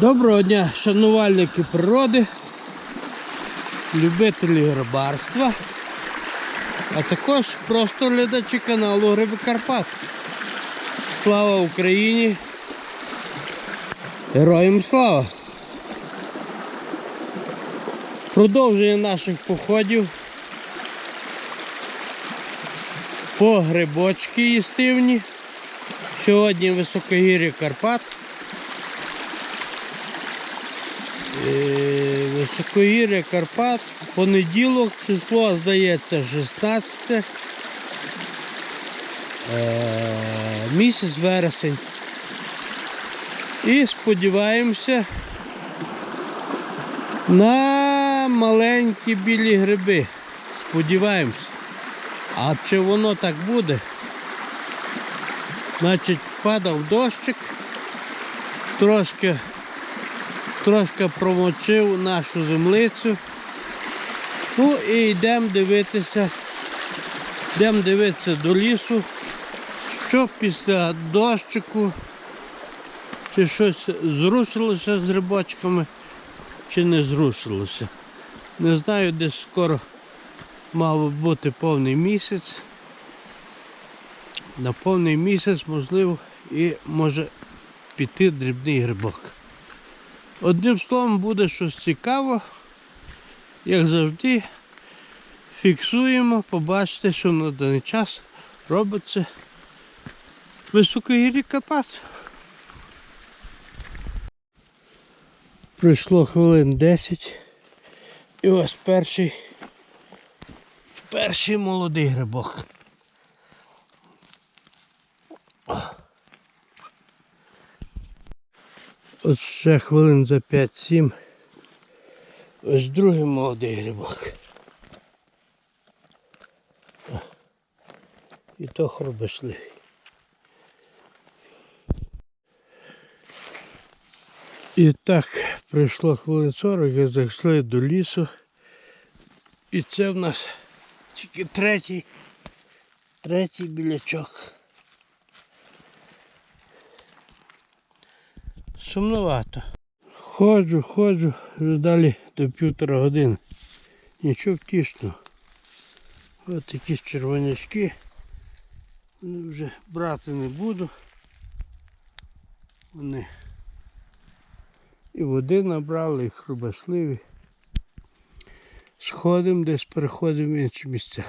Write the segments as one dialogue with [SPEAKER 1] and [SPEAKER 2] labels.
[SPEAKER 1] Доброго дня, шанувальники природи, любителі рибарства, а також просто глядачі каналу Гриби Карпат. Слава Україні! Героям слава! Продовження наших походів по грибочки їстивні. Сьогодні високогір'я Карпат. Високогір'я Карпат, понеділок, число, здається, 16. Е, Місяць вересень. І сподіваємося на маленькі білі гриби. Сподіваємося. А чи воно так буде? Значить, падав дощик, трошки трошки промочив нашу землицю. Ну і йдемо дивитися, йдемо дивитися до лісу, що після дощику, чи щось зрушилося з рибочками, чи не зрушилося. Не знаю, десь скоро мав бути повний місяць. На повний місяць, можливо, і може піти дрібний грибок. Одним словом, буде щось цікаво, як завжди, фіксуємо, побачите, що на даний час робиться високогір'я Карпат. Пройшло хвилин 10 і ось перший, перший молодий грибок. От ще хвилин за 5-7. Ось другий молодий грибок. І то хробошливий. І так, пройшло хвилин 40, і зайшли до лісу. І це в нас тільки третій, третій білячок. Сумновато. Ходжу, ходжу, вже далі до півтора години. Нічого втішного. Ось якісь червонячки. Вони вже брати не буду. Вони і води набрали, і хрубашливі. Сходимо десь переходимо в інші місця.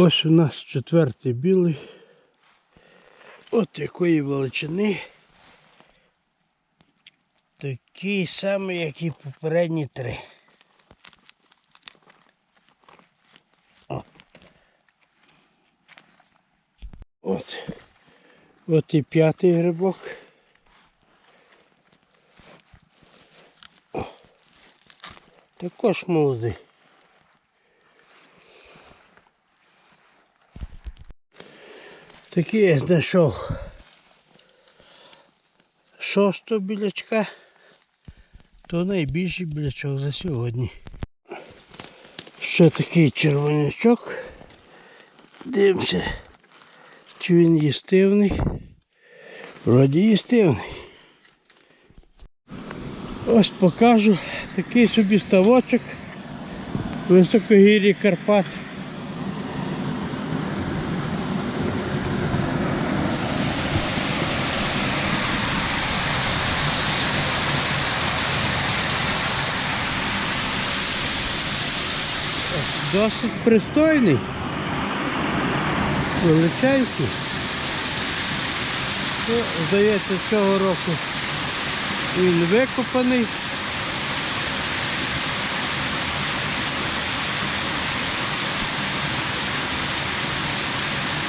[SPEAKER 1] Ось у нас четвертий білий. От якої величини. Такий самий, як і попередні три. О. От. От і п'ятий грибок. О. Також молодий. Такий я знайшов шостого білячка, то найбільший білячок за сьогодні. Ще такий червонячок. Дивимося, чи він їстивний. Вроді їстивний. Ось покажу такий собі ставочок в високогір'ї Карпат. Досить пристойний. Величенький. Ну, здається, цього року він викопаний.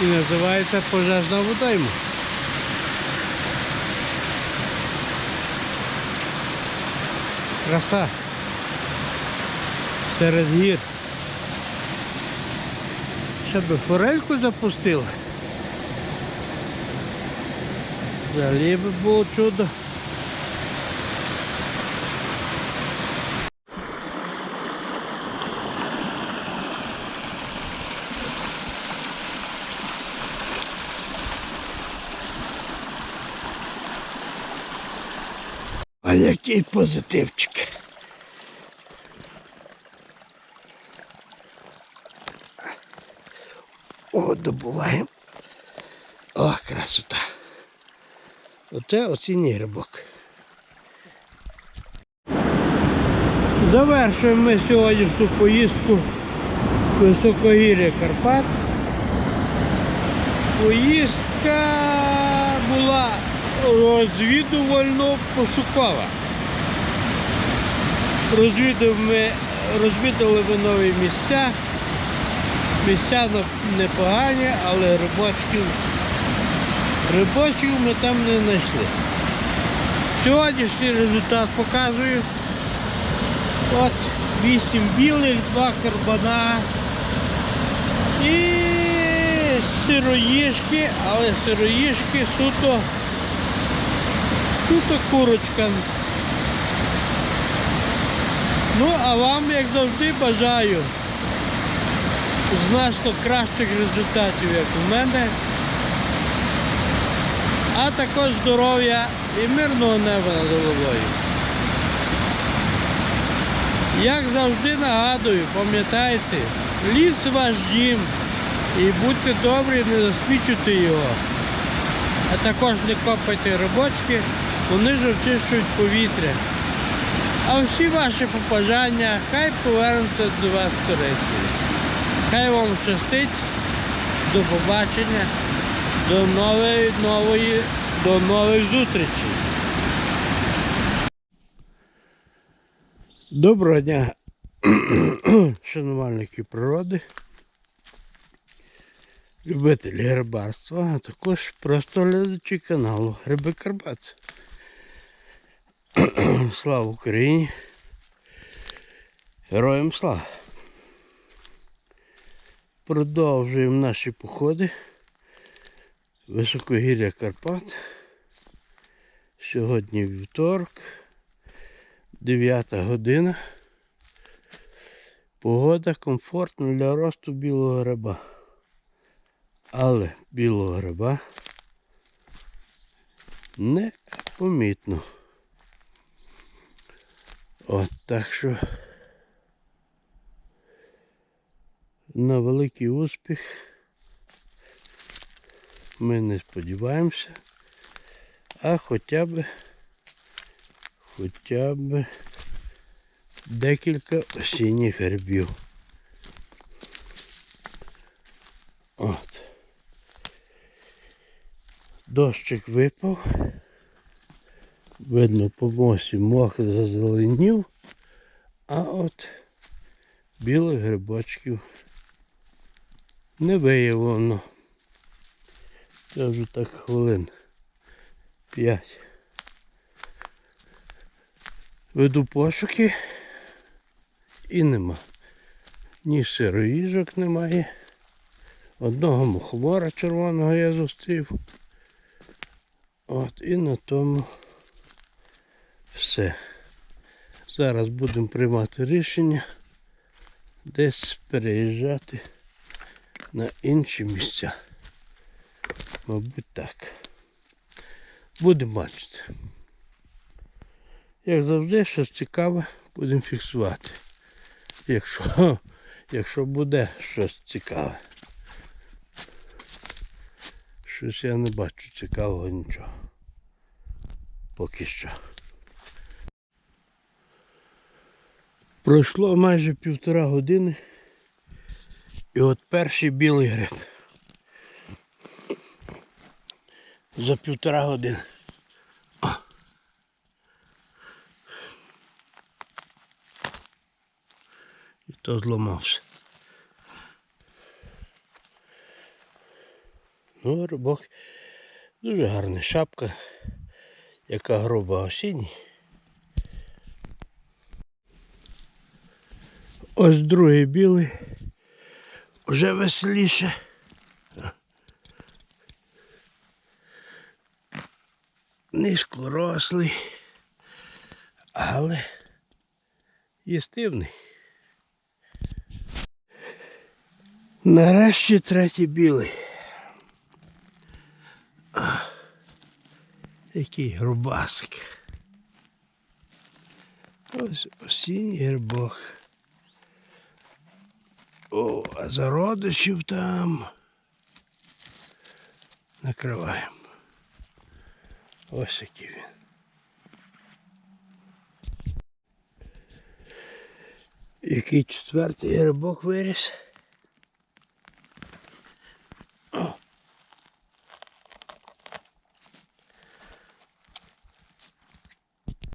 [SPEAKER 1] І називається пожежна водойма. Краса. Серед гір. Щоб форельку запустила. Взагалі би було чудо. А який позитивчик. О, добуваємо. О, красота. Оце осінній грибок. Завершуємо ми сьогоднішню поїздку в високогір'я Карпат. Поїздка була розвідувально пошукова. Розвідали ми нові місця. На- непогані, але рибачків, рибачків ми там не знайшли. Сьогоднішній результат показую. От 8 білих, 2 карбана і сироїшки, але сироїшки суто, суто курочка. Ну, а вам, як завжди, бажаю значно кращих результатів, як у мене. А також здоров'я і мирного неба над головою. Як завжди нагадую, пам'ятайте, ліс ваш дім і будьте добрі, не засмічуйте його. А також не копайте робочки, вони ж очищують повітря. А всі ваші побажання хай повернуться до вас з Туреції. Хай вам щастить. До побачення. До нової, нової, до нових зустрічей. Доброго дня, шанувальники природи, любителі грибарства, а також просто глядачі каналу Гриби Карпат. Слава Україні! Героям слава! Продовжуємо наші походи. Високогір'я Карпат. Сьогодні вівторок, 9 година. Погода комфортна для росту білого гриба. Але білого гриба не помітно. От так що на великий успіх ми не сподіваємося, а хоча б хоча б декілька осінніх грибів. От. Дощик випав. Видно, по мосі мох зазеленів, а от білих грибочків не виявлено. Це вже так хвилин 5. Веду пошуки і нема. Ні сироїжок немає. Одного мухомора червоного я зустрів. От і на тому все. Зараз будемо приймати рішення десь переїжджати на інші місця. Мабуть так. Будемо бачити. Як завжди, щось цікаве будемо фіксувати. Якщо, якщо буде щось цікаве. Щось я не бачу цікавого нічого. Поки що. Пройшло майже півтора години. І от перший білий гриб. За півтора години. І то зламався. Ну, рибок дуже гарна шапка, яка груба осінній. Ось другий білий. Вже веселіше. низькорослий, але їстивний. Нарешті третій білий. А, Який грубасик. Ось осінній грибок. О, а зародишів там. Накриваємо. Ось який він. Який четвертий грибок виріс.